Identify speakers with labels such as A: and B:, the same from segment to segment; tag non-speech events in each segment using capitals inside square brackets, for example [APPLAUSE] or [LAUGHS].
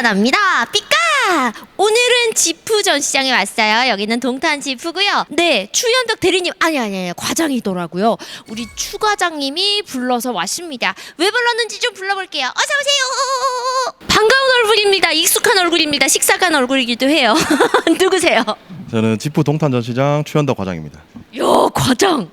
A: 이하나입니다. 삐까! 오늘은 지프 전시장에 왔어요. 여기는 동탄 지프고요. 네, 추현덕 대리님 아니 아니 아니 과장이더라고요. 우리 추 과장님이 불러서 왔습니다. 왜 불렀는지 좀 불러볼게요. 어서 오세요. 반가운 얼굴입니다. 익숙한 얼굴입니다. 식사간 얼굴이기도 해요. [LAUGHS] 누구세요?
B: 저는 지프 동탄 전시장 추현덕 과장입니다.
A: 요 과장.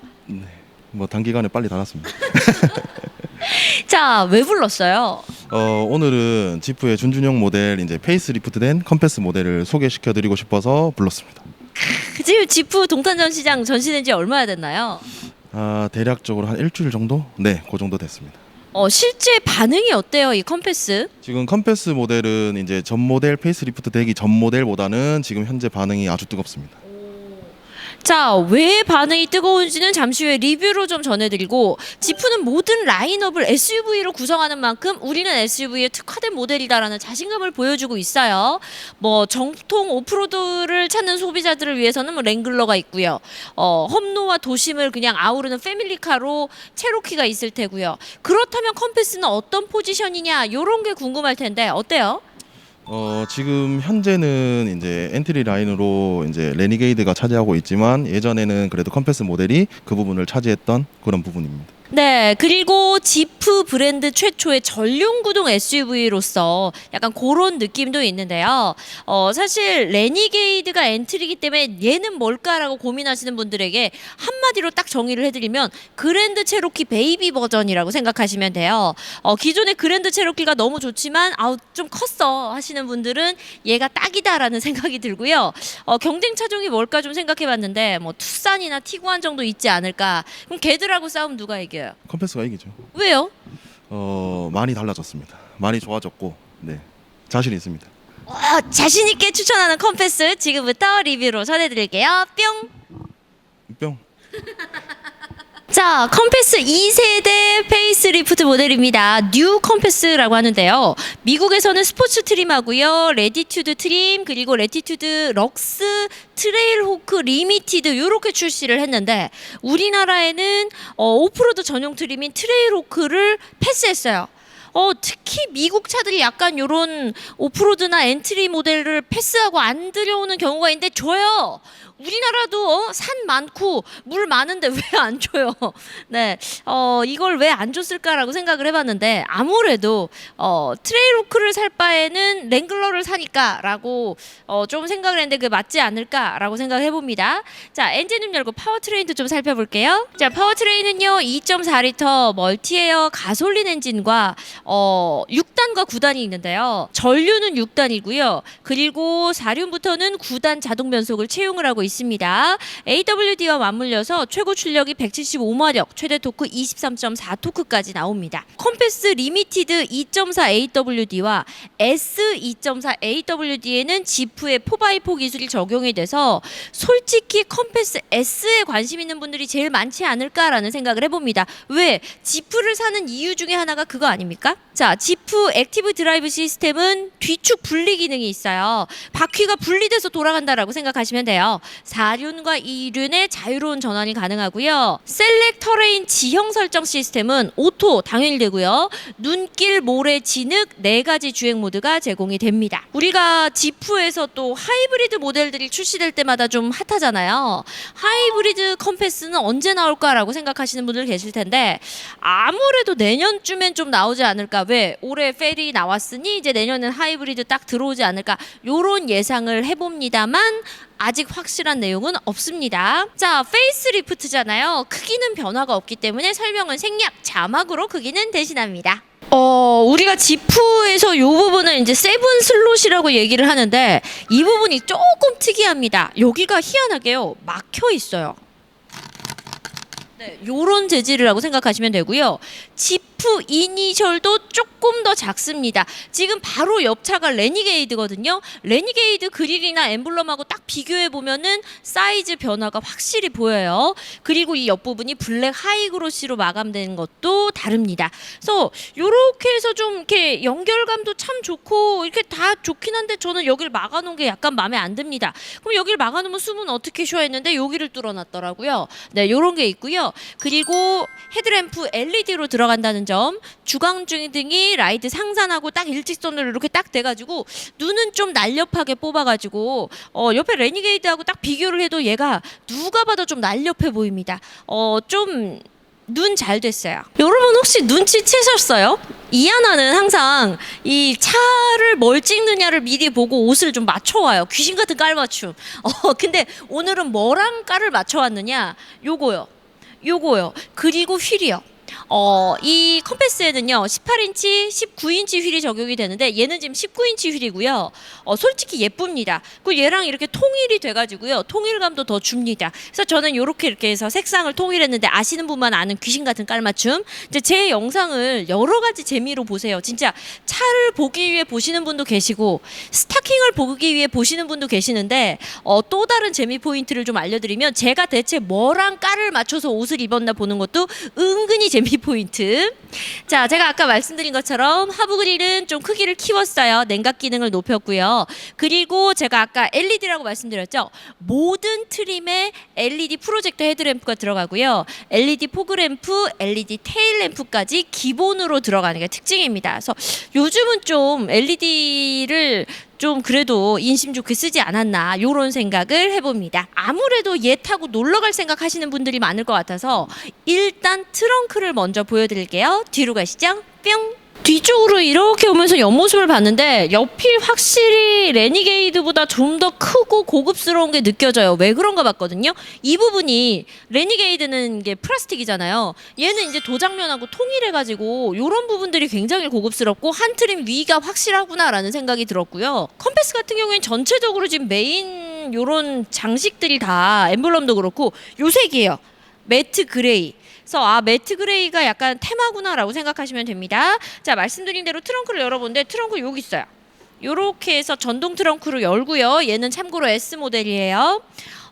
B: 뭐 단기간에 빨리 닫았습니다. [LAUGHS] [LAUGHS]
A: 자, 왜 불렀어요?
B: 어, 오늘은 지프의 준준형 모델 이제 페이스 리프트된 컴패스 모델을 소개시켜 드리고 싶어서 불렀습니다.
A: 지금 지프 동탄 전시장 전시된 지 얼마나 됐나요?
B: 아, 대략적으로 한 일주일 정도? 네, 그 정도 됐습니다.
A: 어, 실제 반응이 어때요, 이 컴패스?
B: 지금 컴패스 모델은 이제 전 모델 페이스 리프트 되기 전 모델보다는 지금 현재 반응이 아주 뜨겁습니다.
A: 자, 왜 반응이 뜨거운지는 잠시 후에 리뷰로 좀 전해드리고 지프는 모든 라인업을 SUV로 구성하는 만큼 우리는 SUV에 특화된 모델이다라는 자신감을 보여주고 있어요. 뭐 정통 오프로드를 찾는 소비자들을 위해서는 뭐 랭글러가 있고요. 어, 험로와 도심을 그냥 아우르는 패밀리카로 체로키가 있을 테고요. 그렇다면 컴패스는 어떤 포지션이냐 요런 게 궁금할 텐데 어때요?
B: 어, 지금 현재는 이제 엔트리 라인으로 이제 레니게이드가 차지하고 있지만 예전에는 그래도 컴패스 모델이 그 부분을 차지했던 그런 부분입니다.
A: 네, 그리고 지프 브랜드 최초의 전륜 구동 SUV로서 약간 그런 느낌도 있는데요. 어, 사실 레니게이드가 엔트리기 때문에 얘는 뭘까라고 고민하시는 분들에게 한마디로 딱 정의를 해드리면 그랜드 체로키 베이비 버전이라고 생각하시면 돼요. 어, 기존의 그랜드 체로키가 너무 좋지만 아우 좀 컸어 하시는 분들은 얘가 딱이다라는 [LAUGHS] 생각이 들고요. 어, 경쟁 차종이 뭘까 좀 생각해봤는데 뭐 투싼이나 티구안 정도 있지 않을까. 그럼 걔들하고 싸움 누가 이겨 요?
B: 컴패스가 이기죠.
A: 왜요?
B: 어, 많이 달라졌습니다. 많이 좋아졌고, 네, 자신 있습니다.
A: 어, 자신 있게 추천하는 컴패스 지금부터 리뷰로 전해드릴게요. 뿅.
B: 뿅.
A: 자, 컴패스 2세대 페이스리프트 모델입니다. 뉴 컴패스라고 하는데요. 미국에서는 스포츠 트림하고요. 레디튜드 트림 그리고 레티튜드 럭스 트레일 호크 리미티드 이렇게 출시를 했는데 우리나라에는 어, 오프로드 전용 트림인 트레일 호크를 패스했어요. 어, 특히 미국 차들이 약간 요런 오프로드나 엔트리 모델을 패스하고 안 들여오는 경우가 있는데 줘요. 우리나라도 어, 산 많고 물 많은데 [LAUGHS] 왜 안 줘요? 네, 어, 이걸 왜 안 줬을까라고 생각을 해봤는데 아무래도 어, 트레이로크를 살 바에는 랭글러를 사니까라고 어, 좀 생각을 했는데 그게 맞지 않을까라고 생각을 해봅니다. 자, 엔진 좀 열고 파워트레인도 좀 살펴볼게요. 자, 파워트레인은요 2.4리터 멀티에어 가솔린 엔진과 어, 6단과 9단이 있는데요. 전류는 6단이고요. 그리고 4륜부터는 9단 자동 변속을 채용을 하고 있습니다. AWD와 맞물려서 최고 출력이 175마력, 최대 토크 23.4 토크까지 나옵니다. 컴패스 리미티드 2.4 AWD와 S 2.4 AWD에는 지프의 4x4 기술이 적용이 돼서 솔직히 컴패스 S에 관심 있는 분들이 제일 많지 않을까라는 생각을 해봅니다. 왜? 지프를 사는 이유 중에 하나가 그거 아닙니까? 자, 지프 액티브 드라이브 시스템은 뒤축 분리 기능이 있어요. 바퀴가 분리돼서 돌아간다라고 생각하시면 돼요. 4륜과 2륜의 자유로운 전환이 가능하고요. 셀렉 터레인 지형 설정 시스템은 오토 당연히 되고요. 눈길, 모래, 진흙 네 가지 주행 모드가 제공이 됩니다. 우리가 지프에서 또 하이브리드 모델들이 출시될 때마다 좀 핫하잖아요. 하이브리드 컴패스는 언제 나올까라고 생각하시는 분들 계실 텐데 아무래도 내년쯤엔 좀 나오지 않을까. 왜 올해 페리 나왔으니 이제 내년엔 하이브리드 딱 들어오지 않을까. 요런 예상을 해봅니다만 아직 확실한 내용은 없습니다. 자, 페이스리프트잖아요. 크기는 변화가 없기 때문에 설명은 생략, 자막으로 크기는 대신합니다. 어, 우리가 지프에서 이 부분을 이제 세븐 슬롯이라고 얘기를 하는데 이 부분이 조금 특이합니다. 여기가 희한하게요. 막혀 있어요. 네, 요런 재질이라고 생각하시면 되고요. 지프 이니셜도 조금 더 작습니다. 지금 바로 옆 차가 레니게이드거든요. 레니게이드 그릴이나 엠블럼하고 딱 비교해 보면은 사이즈 변화가 확실히 보여요. 그리고 이 옆부분이 블랙 하이그로시로 마감된 것도 다릅니다. 그래서 요렇게 해서 좀 이렇게 연결감도 참 좋고 이렇게 다 좋긴 한데 저는 여기를 막아놓은 게 약간 마음에 안 듭니다. 그럼 여기를 막아놓으면 숨은 어떻게 쉬어 했는데 여기를 뚫어놨더라고요. 네, 요런 게 있고요. 그리고 헤드램프 LED로 들어간다는 점 점, 주광등이 라이트 상산하고 딱 일직선으로 이렇게 딱 돼가지고 눈은 좀 날렵하게 뽑아가지고 어, 옆에 레니게이드하고 딱 비교를 해도 얘가 누가 봐도 좀 날렵해 보입니다. 어, 좀 눈잘 됐어요. 여러분 혹시 눈치채셨어요? 이하나는 항상 이 차를 뭘 찍느냐를 미리 보고 옷을 좀 맞춰와요. 귀신 같은 깔맞춤. 어, 근데 오늘은 뭐랑 깔을 맞춰왔느냐? 요거요. 요거요. 그리고 휠이요. 어, 이 컴패스에는요, 18인치, 19인치 휠이 적용이 되는데, 얘는 지금 19인치 휠이고요. 어, 솔직히 예쁩니다. 그리고 얘랑 이렇게 통일이 돼가지고요, 통일감도 더 줍니다. 그래서 저는 이렇게 이렇게 해서 색상을 통일했는데, 아시는 분만 아는 귀신 같은 깔맞춤. 이제 제 영상을 여러 가지 재미로 보세요. 진짜 차를 보기 위해 보시는 분도 계시고, 스타킹을 보기 위해 보시는 분도 계시는데, 어, 또 다른 재미 포인트를 좀 알려드리면, 제가 대체 뭐랑 깔을 맞춰서 옷을 입었나 보는 것도 은근히 재미 포인트. 자, 제가 아까 말씀드린 것처럼 하부 그릴은 좀 크기를 키웠어요. 냉각 기능을 높였고요. 그리고 제가 아까 LED라고 말씀드렸죠. 모든 트림에 LED 프로젝터 헤드램프가 들어가고요. LED 포그램프, LED 테일 램프까지 기본으로 들어가는 게 특징입니다. 그래서 요즘은 좀 LED를 좀 그래도 인심 좋게 쓰지 않았나 요런 생각을 해봅니다. 아무래도 얘 타고 놀러 갈 생각 하시는 분들이 많을 것 같아서 일단 트렁크를 먼저 보여드릴게요. 뒤로 가시죠. 뿅. 뒤쪽으로 이렇게 오면서 옆모습을 봤는데 옆이 확실히 레니게이드보다 좀 더 크고 고급스러운 게 느껴져요. 왜 그런가 봤거든요. 이 부분이 레니게이드는 게 플라스틱이잖아요. 얘는 이제 도장면하고 통일해 가지고 이런 부분들이 굉장히 고급스럽고 한 트림 위가 확실하구나라는 생각이 들었고요. 컴패스 같은 경우에는 전체적으로 지금 메인 요런 장식들이 다 엠블럼도 그렇고 요 색이에요. 매트 그레이. 그래서 아 매트 그레이가 약간 테마구나라고 생각하시면 됩니다. 자 말씀드린 대로 트렁크를 열어본데 트렁크 여기 있어요. 요렇게 해서 전동 트렁크로 열고요. 얘는 참고로 S 모델이에요.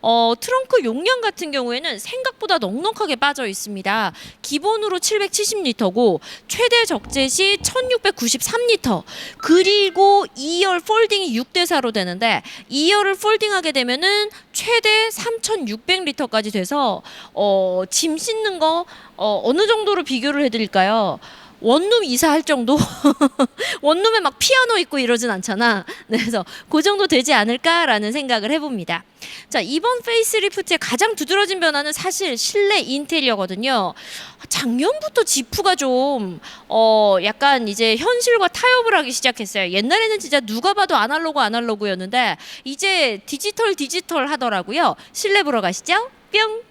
A: 어, 트렁크 용량 같은 경우에는 생각보다 넉넉하게 빠져 있습니다. 기본으로 770리터고 최대 적재 시 1693리터. 그리고 2열 폴딩이 6대 4로 되는데 2열을 폴딩하게 되면은 최대 3600리터까지 돼서 어, 짐 싣는 거 어, 어느 정도로 비교를 해 드릴까요? 원룸 이사할 정도 [LAUGHS] 원룸에 막 피아노 있고 이러진 않잖아. 네, 그래서 그 정도 되지 않을까라는 생각을 해봅니다. 자 이번 페이스리프트의 가장 두드러진 변화는 사실 실내 인테리어거든요. 작년부터 지프가 좀 어, 약간 이제 현실과 타협을 하기 시작했어요. 옛날에는 진짜 누가 봐도 아날로그 아날로그였는데 이제 디지털 디지털 하더라고요. 실내 보러 가시죠. 뿅.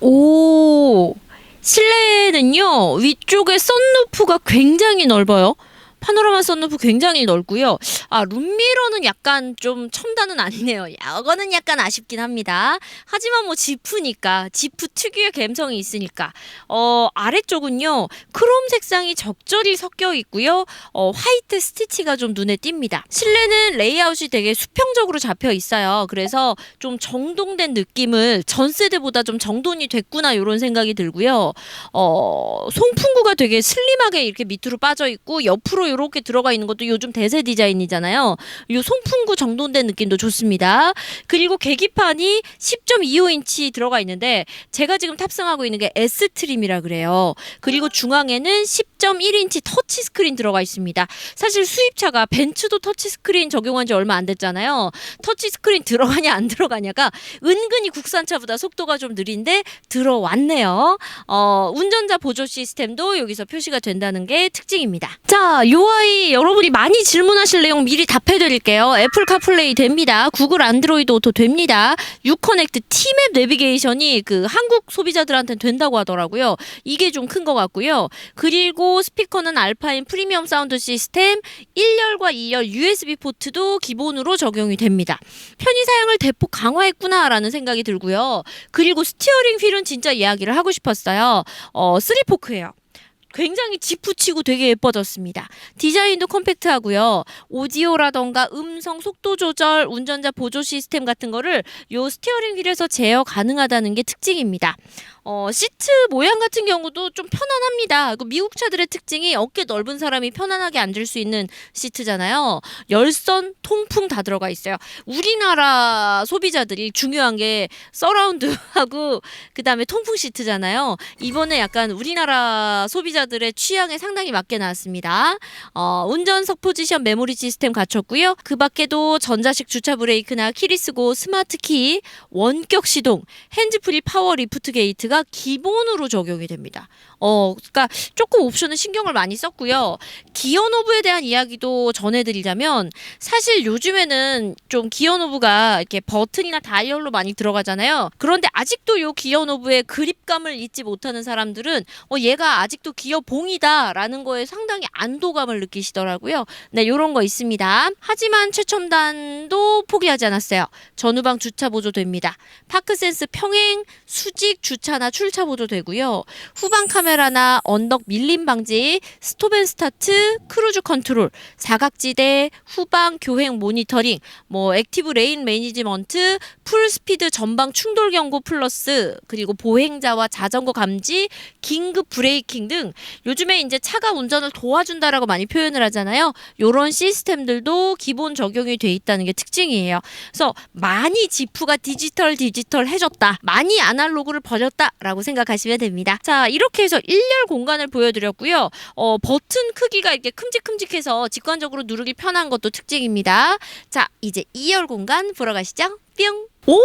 A: 오. 실내는요 위쪽에 썬루프가 굉장히 넓어요. 파노라마 썬루프 굉장히 넓고요. 아 룸미러는 약간 좀 첨단은 아니네요. 이거는 약간 아쉽긴 합니다. 하지만 뭐 지프니까 지프 특유의 감성이 있으니까 어 아래쪽은요 크롬 색상이 적절히 섞여 있고요. 어 화이트 스티치가 좀 눈에 띕니다. 실내는 레이아웃이 되게 수평적으로 잡혀 있어요. 그래서 좀 정돈된 느낌을 전 세대보다 좀 정돈이 됐구나 이런 생각이 들고요. 어 송풍구가 되게 슬림하게 이렇게 밑으로 빠져 있고 옆으로 이렇게 들어가 있는 것도 요즘 대세 디자인이잖아요. 요 송풍구 정돈된 느낌도 좋습니다. 그리고 계기판이 10.25인치 들어가 있는데 제가 지금 탑승하고 있는 게 S 트림이라 그래요. 그리고 중앙에는 10.1인치 터치 스크린 들어가 있습니다. 사실 수입차가 벤츠도 터치 스크린 적용한 지 얼마 안 됐잖아요. 터치 스크린 들어가냐 안 들어가냐가 은근히 국산차보다 속도가 좀 느린데 들어왔네요. 어, 운전자 보조 시스템도 여기서 표시가 된다는 게 특징입니다. 자, 요 아이 여러분이 많이 질문하실 내용 미리 답해 드릴게요. 애플 카플레이 됩니다. 구글 안드로이드 오토 됩니다. 유커넥트 티맵 내비게이션이 그 한국 소비자들한테 된다고 하더라고요. 이게 좀 큰 것 같고요. 그리고 스피커는 알파인 프리미엄 사운드 시스템 1열과 2열 USB 포트도 기본으로 적용이 됩니다. 편의 사양을 대폭 강화했구나라는 생각이 들고요. 그리고 스티어링 휠은 진짜 이야기를 하고 싶었어요. 어, 3포크예요. 굉장히 지푸치고 되게 예뻐졌습니다. 디자인도 컴팩트하고요. 오디오라던가 음성 속도 조절, 운전자 보조 시스템 같은 거를 요 스티어링 휠에서 제어 가능하다는 게 특징입니다. 어, 시트 모양 같은 경우도 좀 편안합니다. 그 미국 차들의 특징이 어깨 넓은 사람이 편안하게 앉을 수 있는 시트잖아요. 열선, 통풍 다 들어가 있어요. 우리나라 소비자들이 중요한 게 서라운드하고 [LAUGHS] 그다음에 통풍 시트잖아요. 이번에 약간 우리나라 소비자들의 취향에 상당히 맞게 나왔습니다. 어, 운전석 포지션 메모리 시스템 갖췄고요. 그 밖에도 전자식 주차 브레이크나 키리스고 스마트 키, 원격 시동, 핸즈프리 파워 리프트 게이트가 기본으로 적용이 됩니다. 어, 그러니까 조금 옵션은 신경을 많이 썼고요. 기어 노브에 대한 이야기도 전해드리자면 사실 요즘에는 좀 기어 노브가 이렇게 버튼이나 다이얼로 많이 들어가잖아요. 그런데 아직도 요 기어 노브의 그립감을 잊지 못하는 사람들은 어, 얘가 아직도 기어 봉이다라는 거에 상당히 안도감을 느끼시더라고요. 네, 요런 거 있습니다. 하지만 최첨단도 포기하지 않았어요. 전후방 주차 보조 됩니다. 파크센스 평행 수직 주차 나 출차 보조 되고요. 후방 카메라나 언덕 밀림 방지, 스톱앤 스타트, 크루즈 컨트롤, 사각지대, 후방 교행 모니터링, 뭐 액티브 레인 매니지먼트, 풀 스피드 전방 충돌 경고 플러스 그리고 보행자와 자전거 감지, 긴급 브레이킹 등 요즘에 이제 차가 운전을 도와준다라고 많이 표현을 하잖아요. 요런 시스템들도 기본 적용이 돼 있다는 게 특징이에요. 그래서 많이 지프가 디지털 디지털 해줬다. 많이 아날로그를 버렸다 라고 생각하시면 됩니다. 자, 이렇게 해서 1열 공간을 보여드렸고요. 어, 버튼 크기가 이렇게 큼직큼직해서 직관적으로 누르기 편한 것도 특징입니다. 자, 이제 2열 공간 보러 가시죠. 뿅. 오?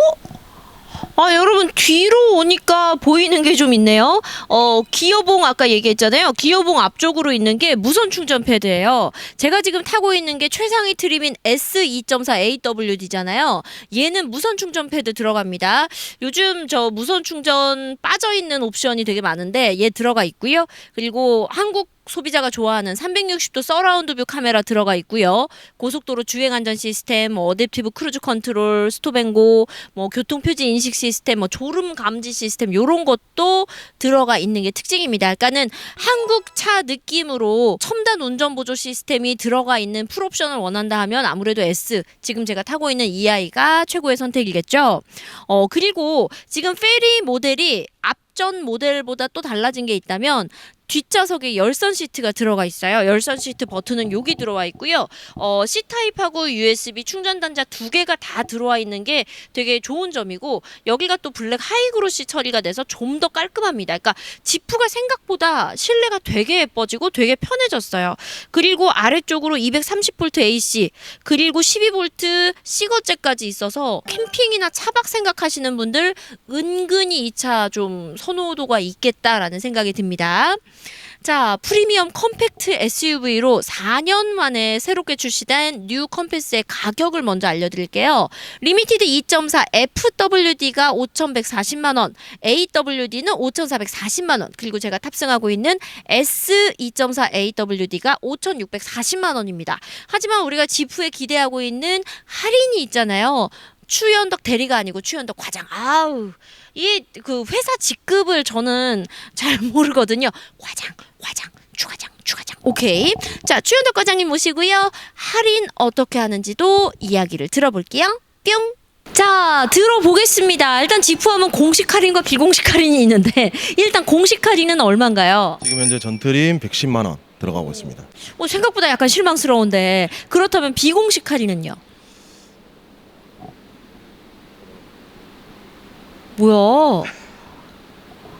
A: 아, 여러분 뒤로 오니까 보이는 게 좀 있네요. 어, 기어봉 아까 얘기했잖아요. 기어봉 앞쪽으로 있는 게 무선 충전 패드예요. 제가 지금 타고 있는 게 최상위 트림인 S2.4 AWD잖아요. 얘는 무선 충전 패드 들어갑니다. 요즘 저 무선 충전 빠져 있는 옵션이 되게 많은데 얘 들어가 있고요. 그리고 한국 소비자가 좋아하는 360도 서라운드 뷰 카메라 들어가 있고요. 고속도로 주행 안전 시스템, 뭐 어댑티브 크루즈 컨트롤, 스톱앤고, 뭐 교통 표지 인식 시스템, 뭐 졸음 감지 시스템 요런 것도 들어가 있는 게 특징입니다. 그러니까는 한국 차 느낌으로 첨단 운전 보조 시스템이 들어가 있는 풀옵션을 원한다 하면 아무래도 S 지금 제가 타고 있는 EI가 최고의 선택이겠죠. 어 그리고 지금 페리 모델이 앞전 모델보다 또 달라진 게 있다면 뒷좌석에 열선 시트가 들어가 있어요. 열선 시트 버튼은 여기 들어와 있고요. 어, C 타입하고 USB 충전 단자 두 개가 다 들어와 있는 게 되게 좋은 점이고 여기가 또 블랙 하이그로시 처리가 돼서 좀 더 깔끔합니다. 그러니까 지프가 생각보다 실내가 되게 예뻐지고 되게 편해졌어요. 그리고 아래쪽으로 230V AC 그리고 12V 시거제까지 있어서 캠핑이나 차박 생각하시는 분들 은근히 이 차 좀 선호도가 있겠다라는 생각이 듭니다. 자, 프리미엄 컴팩트 SUV로 4년 만에 새롭게 출시된 뉴 컴패스의 가격을 먼저 알려드릴게요. 리미티드 2.4 FWD가 5,140만 원, AWD는 5,440만 원, 그리고 제가 탑승하고 있는 S 2.4 AWD가 5,640만 원입니다. 하지만 우리가 지프에 기대하고 있는 할인이 있잖아요. 추연덕 대리가 아니고 추연덕 과장. 아우. 이 그 회사 직급을 저는 잘 [LAUGHS] 모르거든요. 과장, 과장, 추과장, 추과장. 오케이. 자, 추연덕 과장님 모시고요. 할인 어떻게 하는지도 이야기를 들어볼게요. 뿅. 자, 들어보겠습니다. 일단 지프하면 공식 할인과 비공식 할인이 있는데 [LAUGHS] 일단 공식 할인은 얼마인가요?
B: 지금 현재 전트림 110만 원 들어가고 있습니다.
A: 어, 생각보다 약간 실망스러운데 그렇다면 비공식 할인은요? 뭐야?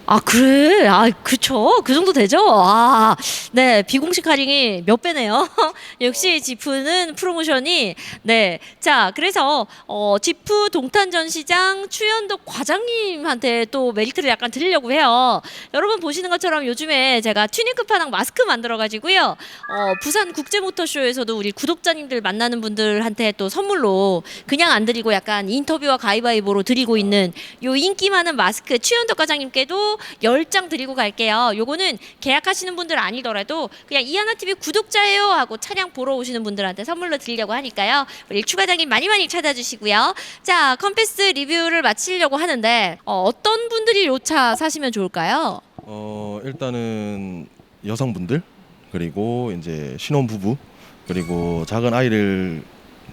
A: 아 그래? 아 그쵸? 그 정도 되죠? 아, 네 비공식 할인이 몇 배네요. [LAUGHS] 역시 지프는 프로모션이 네. 자 그래서 어, 지프 동탄 전시장 추현덕 과장님한테 또 메리트를 약간 드리려고 해요. 여러분 보시는 것처럼 요즘에 제가 튜닝 끝판왕 마스크 만들어 가지고요. 어, 부산 국제 모터쇼에서도 우리 구독자님들 만나는 분들한테 또 선물로 그냥 안 드리고 약간 인터뷰와 가위바위보로 드리고 있는 요 인기 많은 마스크 추현덕 과장님께도 10장 드리고 갈게요. 요거는 계약하시는 분들 아니더라도 그냥 이하나 TV 구독자예요 하고 차량 보러 오시는 분들한테 선물로 드리려고 하니까요. 우리 추 과장님 많이 많이 찾아주시고요. 자, 컴패스 리뷰를 마치려고 하는데 어, 어떤 분들이 요 차 사시면 좋을까요?
B: 어, 일단은 여성분들 그리고 이제 신혼부부 그리고 작은 아이를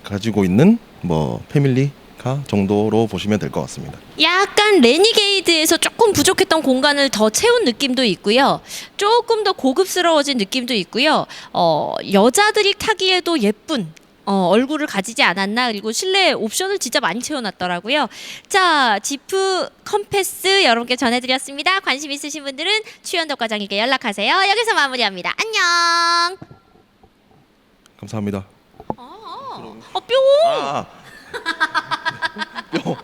B: 가지고 있는 뭐 패밀리 카 정도로 보시면 될 것 같습니다.
A: 약간 레니게이드에서 조금 부족했던 공간을 더 채운 느낌도 있고요. 조금 더 고급스러워진 느낌도 있고요. 어, 여자들이 타기에도 예쁜 어, 얼굴을 가지지 않았나 그리고 실내 옵션을 진짜 많이 채워놨더라고요. 자 지프 컴패스 여러분께 전해드렸습니다. 관심 있으신 분들은 추현덕 과장님께 연락하세요. 여기서 마무리합니다. 안녕.
B: 감사합니다.
A: 어, 뿅.
B: 아, [LAUGHS] 아. 뿅.